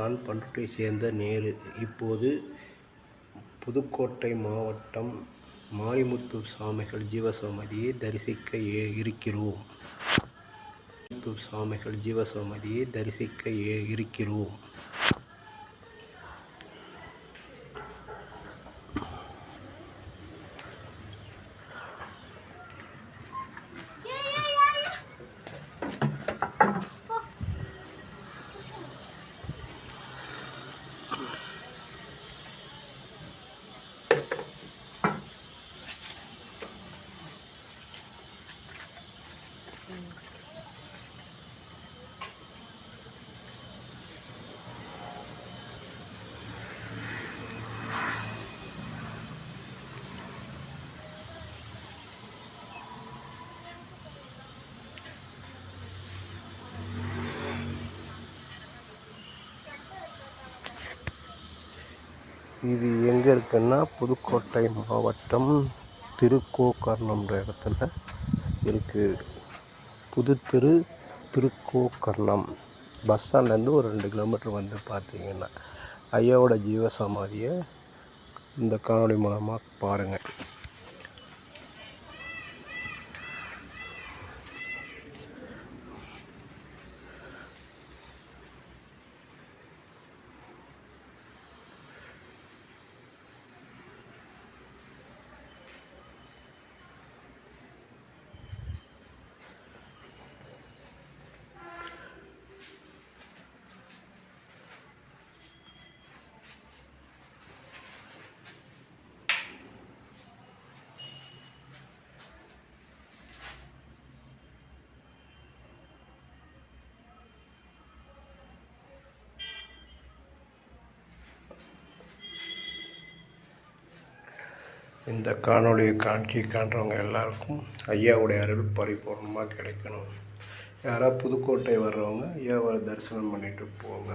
நான் பண்ருட்டை சேர்ந்த நேரு. இப்போது புதுக்கோட்டை மாவட்டம் மாரிமுத்து சாமிகள் ஜீவசமாதியை தரிசிக்க இருக்கிறோம். முத்து சாமிகள் ஜீவசமாதியை தரிசிக்க இருக்கிறோம். இது எங்கே இருக்குன்னா புதுக்கோட்டை மாவட்டம் திருக்கோக்கர்ணம்ன்ற இடத்துல இருக்குது புதுத்தெரு திருக்கோக்கர்ணம் பஸ் ஸ்டாண்ட்லேருந்து ஒரு ரெண்டு கிலோமீட்டர் வந்து பார்த்தீங்கன்னா ஐயாவோட ஜீவசமாதியை இந்த காணொலி மூலமாக பாருங்கள் இந்த காணொளியை காட்சி காண்றவங்க எல்லாருக்கும் ஐயாவுடைய அருள் பரிபூர்ணமாக கிடைக்கணும். யாராவது புதுக்கோட்டை வர்றவங்க ஐயாவை தரிசனம் பண்ணிட்டு போங்க.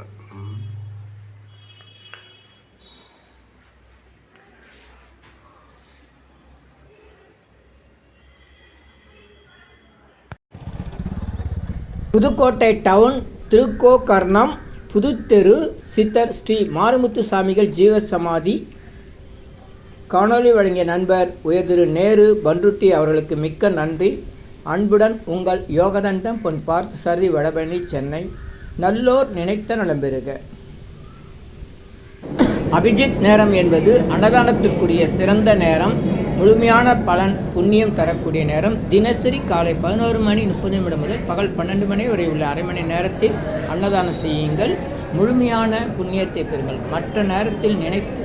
புதுக்கோட்டை டவுன் திருக்கோகர்ணம் புதுத்தெரு சித்தர் ஸ்ரீ மாரிமுத்து சாமிகள் ஜீவசமாதி காணொளி வழங்கிய நண்பர் உயர்திரு நேரு பண்ருட்டி அவர்களுக்கு மிக்க நன்றி. அன்புடன் உங்கள் யோகதண்டம் பொன் பார்த்து சரதி வடபழனி சென்னை. நல்லோர் நினைத்த நலம் பெறுக. அபிஜித் நேரம் என்பது அன்னதானத்திற்குரிய சிறந்த நேரம். முழுமையான பலன் புண்ணியம் தரக்கூடிய நேரம். தினசரி காலை பதினோரு மணி முப்பது நிமிடம் முதல் பகல் பன்னெண்டு மணி வரை உள்ள அரை மணி நேரத்தில் அன்னதானம் செய்யுங்கள். முழுமையான புண்ணியத்தை பெறுங்கள். மற்ற நேரத்தில் நினைத்து